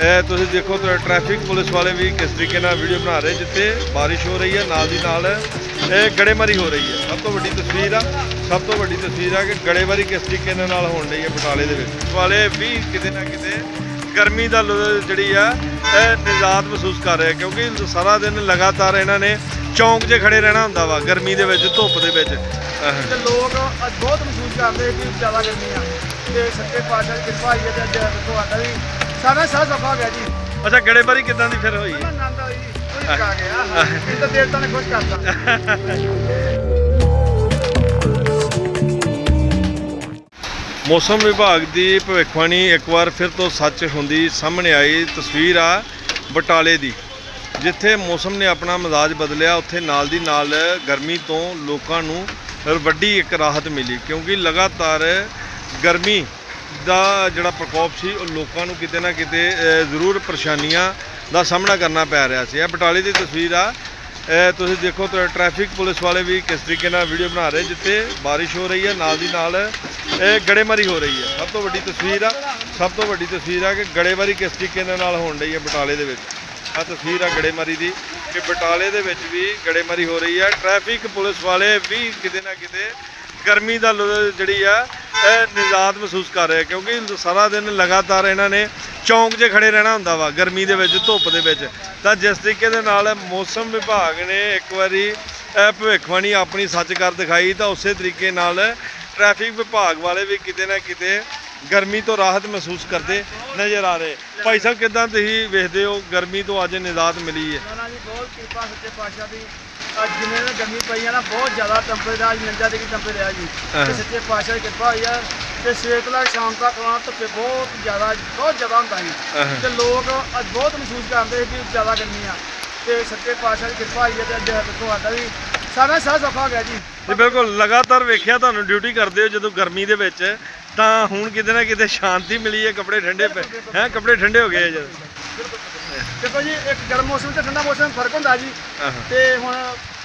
ਇਹ ਤੁਸੀਂ ਦੇਖੋ ਤਾਂ ਟ੍ਰੈਫਿਕ ਪੁਲਿਸ ਵਾਲੇ ਵੀ ਕਿਸ ਤਰੀਕੇ ਨਾਲ ਵੀਡੀਓ ਬਣਾ ਰਹੇ ਜਿੱਥੇ ਬਾਰਿਸ਼ ਹੋ ਰਹੀ ਹੈ, ਨਾਲ ਦੀ ਨਾਲ ਇਹ ਗੜੇਮਾਰੀ ਹੋ ਰਹੀ ਹੈ। ਸਭ ਤੋਂ ਵੱਡੀ ਤਸਵੀਰ ਆ, ਸਭ ਤੋਂ ਵੱਡੀ ਤਸਵੀਰ ਆ ਕਿ ਗੜੇਮਾਰੀ ਕਿਸ ਤਰੀਕੇ ਨਾਲ ਹੋਣ ਰਹੀ ਹੈ ਬਟਾਲੇ ਦੇ ਵਿੱਚ। ਵਾਲੇ ਵੀ ਕਿਤੇ ਨਾ ਕਿਤੇ ਗਰਮੀ ਦਾ ਲੁ- ਜਿਹੜੀ ਆ, ਇਹ ਨਿਜ਼ਾਤ ਮਹਿਸੂਸ ਕਰ ਰਹੇ ਆ ਕਿਉਂਕਿ ਸਾਰਾ ਦਿਨ ਲਗਾਤਾਰ ਇਹਨਾਂ ਨੇ ਚੌਂਕ 'ਚ ਖੜੇ ਰਹਿਣਾ ਹੁੰਦਾ ਵਾ, ਗਰਮੀ ਦੇ ਵਿੱਚ, ਧੁੱਪ ਦੇ ਵਿੱਚ। ਤੇ ਲੋਕ ਅੱਜ ਬਹੁਤ ਮਹਿਸੂਸ ਕਰਦੇ ਕਿ ਜ਼ਿਆਦਾ ਗਰਮੀ ਆ। ਤੇ ਸੱਚੇ ਪਾਤਸ਼ਾਹ ਦੀ ਕਿਰਪਾ ਹੈ ਤੇ ਅੱਜ ਤੁਹਾਡਾ ਵੀ ਸਾਰਾ ਸਾਹ ਸਫਾ ਗਿਆ ਜੀ। ਅੱਛਾ ਗੜੇਮਾਰੀ ਕਿਦਾਂ ਦੀ ਫਿਰ ਹੋਈ? ਆਨੰਦ ਆਈ ਕੋਈ ਕਾ ਗਿਆ। ਇਹ ਤਾਂ ਦੇਵਤਾ ਨੇ ਖੁਸ਼ ਕਰਤਾ। ਮੌਸਮ ਵਿਭਾਗ ਦੀ ਭਵਿੱਖਬਾਣੀ ਇੱਕ ਵਾਰ ਫਿਰ ਤੋਂ ਸੱਚ ਹੁੰਦੀ ਸਾਹਮਣੇ ਆਈ ਤਸਵੀਰ ਆ ਬਟਾਲੇ ਦੀ ਜਿੱਥੇ ਮੌਸਮ ਨੇ ਆਪਣਾ ਮਿਜ਼ਾਜ ਬਦਲਿਆ। ਉੱਥੇ ਨਾਲ ਦੀ ਨਾਲ ਗਰਮੀ ਤੋਂ ਲੋਕਾਂ ਨੂੰ ਵੱਡੀ ਇੱਕ ਰਾਹਤ ਮਿਲੀ ਕਿਉਂਕਿ ਲਗਾਤਾਰ ਗਰਮੀ ਦਾ ਜਿਹੜਾ ਪ੍ਰਕੋਪ ਸੀ, ਉਹ ਲੋਕਾਂ ਨੂੰ ਕਿਤੇ ਨਾ ਕਿਤੇ ਜ਼ਰੂਰ ਪਰੇਸ਼ਾਨੀਆਂ ਦਾ ਸਾਹਮਣਾ ਕਰਨਾ ਪੈ ਰਿਹਾ ਸੀ। ਇਹ ਬਟਾਲੇ ਦੀ ਤਸਵੀਰ ਆ। ਤੁਸੀਂ ਦੇਖੋ, ਤਾਂ ਟ੍ਰੈਫਿਕ ਪੁਲਿਸ ਵਾਲੇ ਵੀ ਕਿਸ ਤਰੀਕੇ ਨਾਲ ਵੀਡੀਓ ਬਣਾ ਰਹੇ, ਜਿੱਥੇ ਬਾਰਿਸ਼ ਹੋ ਰਹੀ ਹੈ, ਨਾਲ ਦੀ ਨਾਲ ਇਹ ਗੜੇਮਾਰੀ ਹੋ ਰਹੀ ਹੈ। ਸਭ ਤੋਂ ਵੱਡੀ ਤਸਵੀਰ ਆ, ਸਭ ਤੋਂ ਵੱਡੀ ਤਸਵੀਰ ਆ ਕਿ ਗੜੇਮਾਰੀ ਕਿਸ ਤਰੀਕੇ ਦੇ ਨਾਲ ਹੋਣ ਰਹੀ ਹੈ ਬਟਾਲੇ ਦੇ ਵਿੱਚ। ਆ ਤਸਵੀਰ ਆ ਗੜੇਮਾਰੀ ਦੀ, ਕਿ ਬਟਾਲੇ ਦੇ ਵਿੱਚ ਵੀ ਗੜੇਮਾਰੀ ਹੋ ਰਹੀ ਹੈ। ਟ੍ਰੈਫਿਕ ਪੁਲਿਸ ਵਾਲੇ ਵੀ ਕਿਤੇ ਨਾ ਕਿਤੇ ਗਰਮੀ ਦਾ ਲੁ- ਜਿਹੜੀ ਆ, ਇਹ ਨਿਜ਼ਾਤ ਮਹਿਸੂਸ ਕਰ ਰਿਹਾ, ਕਿਉਂਕਿ ਸਾਰਾ ਦਿਨ ਲਗਾਤਾਰ ਇਹਨਾਂ ਨੇ ਚੌਂਕ 'ਚ ਖੜੇ ਰਹਿਣਾ ਹੁੰਦਾ ਵਾ, ਗਰਮੀ ਦੇ ਵਿੱਚ, ਧੁੱਪ ਦੇ ਵਿੱਚ। ਤਾਂ ਜਿਸ ਤਰੀਕੇ ਦੇ ਨਾਲ ਮੌਸਮ ਵਿਭਾਗ ਨੇ ਇੱਕ ਵਾਰੀ ਭਵਿੱਖਬਾਣੀ ਆਪਣੀ ਸੱਚ ਕਰ ਦਿਖਾਈ, ਤਾਂ ਉਸੇ ਤਰੀਕੇ ਨਾਲ ਟ੍ਰੈਫਿਕ ਵਿਭਾਗ ਵਾਲੇ ਵੀ ਕਿਤੇ ਨਾ ਕਿਤੇ ਗਰਮੀ ਤੋਂ ਰਾਹਤ ਮਹਿਸੂਸ ਕਰਦੇ ਨਜ਼ਰ ਆ ਰਹੇ। ਭਾਈ ਸਾਹਿਬ, ਕਿਦਾਂ ਤੁਸੀਂ ਵੇਖਦੇ ਹੋ ਗਰਮੀ ਤੋਂ ਅੱਜ ਨਿਜ਼ਾਤ ਮਿਲੀ ਹੈ? ਉਹਨਾਂ ਬਹੁਤ ਕਿਰਪਾ ਸੱਚੇ ਪਾਤਸ਼ਾਹ ਦੀ। ਅੱਜ ਜਿਵੇਂ ਨਾ ਗਰਮੀ ਪਈ ਆ ਨਾ ਬਹੁਤ ਜ਼ਿਆਦਾ ਟੈਂਪਰੇਚਰ ਅੱਜ 49 ਡਿਗਰੀ ਟੈਂਪਰੇਚਰ ਰਿਹਾ ਜੀ। ਤੇ ਸੱਚੇ ਪਾਤਸ਼ਾਹ ਦੀ ਕਿਰਪਾ ਹੋਈ ਆ। ਤੇ ਸਵੇਰ ਤੋਂ ਲੈ ਕੇ ਸ਼ਾਮ ਤੱਕ ਆਉਣਾ ਧੁੱਪੇ ਬਹੁਤ ਜ਼ਿਆਦਾ ਬਹੁਤ ਜ਼ਿਆਦਾ ਹੁੰਦਾ ਸੀ। ਹਾਂ। ਤੇ ਲੋਕ ਅੱਜ ਬਹੁਤ ਮਹਿਸੂਸ ਕਰਦੇ ਕਿ ਜ਼ਿਆਦਾ ਗਰਮੀ ਆ। ਤੇ ਸੱਚੇ ਪਾਤਸ਼ਾਹ ਦੀ ਕਿਰਪਾ ਹੋਈ ਹੈ ਤੇ ਅੱਜ ਤੁਹਾਡਾ ਵੀ ਸਾਰਾ ਸਾਹ ਸਫਾ ਹੋ ਗਿਆ ਜੀ। ਜੀ ਬਿਲਕੁਲ ਲਗਾਤਾਰ ਵੇਖਿਆ ਤੁਹਾਨੂੰ ਡਿਊਟੀ ਕਰਦੇ ਹੋ ਜਦੋਂ ਗਰਮੀ ਦੇ ਵਿੱਚ ਤਾਂ ਹੁਣ ਕਿਤੇ ਨਾ ਕਿਤੇ ਸ਼ਾਂਤੀ ਮਿਲੀ ਹੈ ਕੱਪੜੇ ਠੰਡੇ ਪਏ ਹੈ ਕੱਪੜੇ ਠੰਡੇ ਹੋ ਗਏ ਆ ਜਦ। ਦੇਖੋ ਜੀ ਇੱਕ ਗਰਮ ਮੌਸਮ ਤੇ ਠੰਡਾ ਮੌਸਮ ਫ਼ਰਕ ਹੁੰਦਾ ਜੀ। ਤੇ ਹੁਣ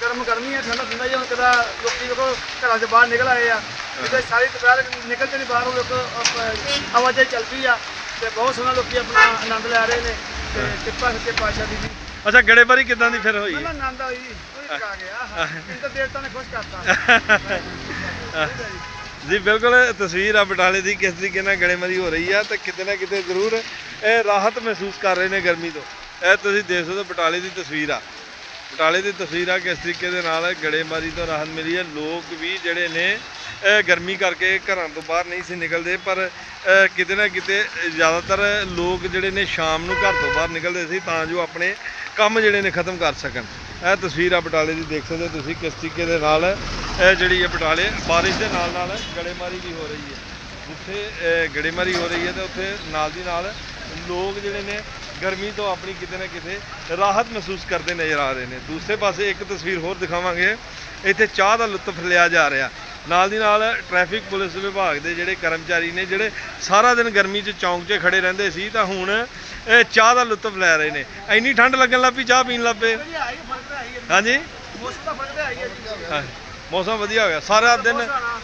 ਗਰਮ ਗਰਮੀ ਹੈ ਠੰਡਾ ਠੰਡਾ ਜੀ ਹੁਣ ਕਦਾ ਲੋਕੀ ਦੇਖੋ ਘਰਾਂ ਦੇ ਬਾਹਰ ਨਿਕਲ ਆਏ ਆ। ਕਿਤੇ ਸਾਰੀ ਦੁਪਹਿਰ ਨਿਕਲ ਕੇ ਨਹੀਂ ਬਾਹਰ ਉਹ ਅਪ- ਆਵਾਜਾਈ ਚੱਲ ਪਈ ਆ। ਤੇ ਬਹੁਤ ਸੋਹਣਾ ਲੋਕੀ ਆਪਣਾ ਆਨੰਦ ਲੈ ਰਹੇ ਨੇ। ਤੇ ਕਿਰਪਾ ਸੱਚੇ ਪਾਤਸ਼ਾਹ ਦੀ ਜੀ। ਅੱਛਾ ਗੜੇਬਾਰੀ ਕਿਦਾਂ ਦੀ ਫਿਰ ਹੋਈ? ਆਨੰਦ ਆਈ ਜੀ ਕੋਈ ਕਾ ਗਿਆ। ਇਹ ਤਾਂ ਦੇਵਤਾ ਨੇ ਖੁਸ਼ ਕਰਤਾ। ਜੀ, ਬਿਲਕੁਲ, ਤਸਵੀਰ ਆ ਬਟਾਲੇ ਦੀ, ਕਿਸ ਤਰੀਕੇ ਨਾਲ ਗੜੇਮਾਰੀ ਹੋ ਰਹੀ ਆ ਤੇ ਕਿਤੇ ਨਾ ਕਿਤੇ ਜ਼ਰੂਰ ਇਹ ਰਾਹਤ ਮਹਿਸੂਸ ਕਰ ਰਹੇ ਨੇ ਗਰਮੀ ਤੋਂ। ਇਹ ਤੁਸੀਂ ਦੇਖ ਸਕਦੇ ਹੋ ਬਟਾਲੇ ਦੀ ਤਸਵੀਰ ਆ। ਬਟਾਲੇ ਦੀ ਤਸਵੀਰ ਆ, ਕਿਸ ਤਰੀਕੇ ਦੇ ਨਾਲ ਗੜੇਮਾਰੀ ਤੋਂ ਰਾਹਤ ਮਿਲੀ ਹੈ ਲੋਕ ਵੀ ਜਿਹੜੇ ਨੇ ਗਰਮੀ ਕਰਕੇ ਘਰਾਂ ਤੋਂ ਬਾਹਰ ਨਹੀਂ ਸੀ ਨਿਕਲਦੇ, ਪਰ ਕਿਤੇ ਨਾ ਕਿਤੇ ਜ਼ਿਆਦਾਤਰ ਲੋਕ ਜਿਹੜੇ ਨੇ ਸ਼ਾਮ ਨੂੰ ਘਰ ਤੋਂ ਬਾਹਰ ਨਿਕਲਦੇ ਸੀ, ਤਾਂ ਜੋ ਆਪਣੇ ਕੰਮ ਜਿਹੜੇ ਨੇ ਖਤਮ ਕਰ ਸਕਣ। ਇਹ ਤਸਵੀਰ ਆ ਬਟਾਲੇ ਦੀ ਦੇਖ ਸਕਦੇ ਹੋ ਤੁਸੀਂ, ਕਿਸ ਤਰੀਕੇ ਦੇ ਨਾਲ ਇਹ ਜਿਹੜੀ ਹੈ ਬਟਾਲੇ, ਬਾਰਿਸ਼ ਦੇ ਨਾਲ ਨਾਲ ਗੜੇਮਾਰੀ ਵੀ ਹੋ ਰਹੀ ਹੈ। ਜਿੱਥੇ ਗੜੇਮਾਰੀ ਹੋ ਰਹੀ ਹੈ ਤੇ ਉੱਥੇ ਨਾਲ ਦੀ ਨਾਲ ਲੋਕ ਜਿਹੜੇ ਨੇ ਗਰਮੀ ਤੋਂ ਆਪਣੀ ਕਿਤੇ ਨਾ ਕਿਤੇ ਰਾਹਤ ਮਹਿਸੂਸ ਕਰਦੇ ਨਜ਼ਰ ਆ ਰਹੇ ਨੇ। ਦੂਸਰੇ ਪਾਸੇ ਇੱਕ ਤਸਵੀਰ ਹੋਰ ਦਿਖਾਵਾਂਗੇ। ਇੱਥੇ ਚਾਹ ਦਾ ਲੁਤਫ ਲਿਆ ਜਾ ਰਿਹਾ। ਨਾਲ ਦੀ ਨਾਲ ਟ੍ਰੈਫਿਕ ਪੁਲਿਸ ਵਿਭਾਗ ਦੇ ਜਿਹੜੇ ਕਰਮਚਾਰੀ ਨੇ, ਜਿਹੜੇ ਸਾਰਾ ਦਿਨ ਗਰਮੀ 'ਚ ਚੌਂਕ 'ਚ ਖੜੇ ਰਹਿੰਦੇ ਸੀ, ਤਾਂ ਹੁਣ ਇਹ ਚਾਹ ਦਾ ਲੁਤਫ ਲੈ ਰਹੇ ਨੇ। ਇੰਨੀ ਠੰਡ ਲੱਗਣ ਲੱਗ ਪਈ, ਚਾਹ ਪੀਣ ਲੱਗ ਪਏ। ਹਾਂਜੀ? ਮੌਸਮ ਦਾ ਫ਼ਰਕ ਤਾਂ ਆਈ ਹੈ ਜੀ। ਹਾਂ, ਮੌਸਮ ਵਧੀਆ ਹੋ ਗਿਆ। ਸਾਰਾ ਦਿਨ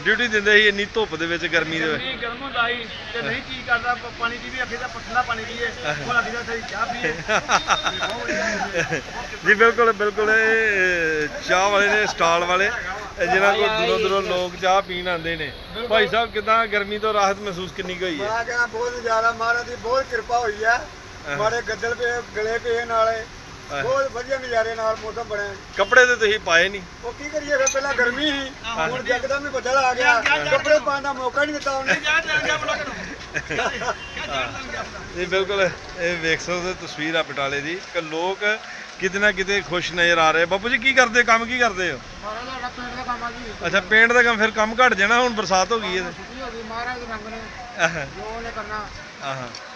ਡਿਊਟੀ ਦਿੰਦੇ ਸੀ ਇੰਨੀ ਧੁੱਪ ਦੇ ਵਿੱਚ ਗਰਮੀ ਦੇ ਵਿੱਚ। ਨਹੀਂ ਗਰਮ ਹੁੰਦਾ ਸੀ ਤੇ ਨਹੀਂ ਕੀ ਕਰਦਾ ਪ- ਪਾਣੀ ਦੀ ਵੀ ਅੱਗੇ ਤਾਂ ਠੰਡਾ ਪਾਣੀ ਪੀਏ। ਹੁਣ ਅੱਗੇ ਤਾਂ ਥੋੜੀ ਚਾਹ ਪੀਏ। ਜੀ ਬਿਲਕੁਲ ਬਿਲਕੁਲ ਚਾਹ ਵਾਲੇ ਨੇ ਸਟਾਲ ਵਾਲੇ। ਜਿਨ੍ਹਾਂ ਕੋਲ ਦੂਰੋਂ ਦੂਰੋਂ ਲੋਕ ਚਾਹ ਪੀਣ ਆਉਂਦੇ ਨੇ। ਭਾਈ ਸਾਹਿਬ ਕਿਦਾਂ ਗਰਮੀ ਤੋਂ ਰਾਹਤ ਮਹਿਸੂਸ ਕਿੰਨੀ ਕੁ ਹੋਈ ਹੈ? ਮੈਂ ਕਹਿੰਦਾ ਬਹੁਤ ਨਜ਼ਾਰਾ ਮਹਾਰਾਜ ਦੀ ਬਹੁਤ ਕਿਰਪਾ ਹੋਈ ਹੈ। ਮਾਰੇ ਗੱਦਲ ਪੇ ਗਲੇ ਪੇ ਨਾਲੇ। ਬਹੁਤ ਵਧੀਆ ਨਜ਼ਾਰੇ ਨਾਲ ਮੌਸਮ ਬਣਿਆ। ਕੱਪੜੇ ਤੇ ਤੁਸੀਂ ਪਾਏ ਨਹੀਂ। ਉਹ ਕੀ ਕਰੀਏ ਫਿਰ? ਪਹਿਲਾਂ ਗਰਮੀ ਸੀ। ਹੁਣ ਜੱਕਦਮ ਹੀ ਬੱਦਲ ਆ ਗਿਆ। ਕੱਪੜੇ ਪਾਉਣ ਦਾ ਮੌਕਾ ਨਹੀਂ ਦਿੱਤਾ ਉਹਨੇ। ਜੀ ਬਿਲਕੁਲ ਇਹ ਵੇਖ ਸਕਦੇ ਤਸਵੀਰ ਆ ਬਟਾਲੇ ਦੀ। ਕਿ ਲੋਕ ਕਿਤੇ ਨਾ ਕਿਤੇ ਖੁਸ਼ ਨਜ਼ਰ ਆ ਰਹੇ। ਬਾਪੂ ਜੀ ਕੀ ਕਰਦੇ? ਕੰਮ ਕੀ ਕਰਦੇ ਹੋ? ਮਹਾਰਾਜ ਦਾ ਪੇਟ ਦਾ ਕੰਮ ਆ ਜੀ। ਅੱਛਾ ਪੇਂਟ ਦਾ ਕੰਮ ਫਿਰ ਕੰਮ ਘਟ ਜਾਣਾ ਹੁਣ ਬਰਸਾਤ ਹੋ ਗਈ ਹੈ ਛੁੱਟੀ ਹੋ ਗਈ ਮਹਾਰਾਜ ਦੇ ਰੰਗ ਨੇ। ਆਹ। ਜੋ ਉਹਨੇ ਕਰਨਾ। ਆਹ।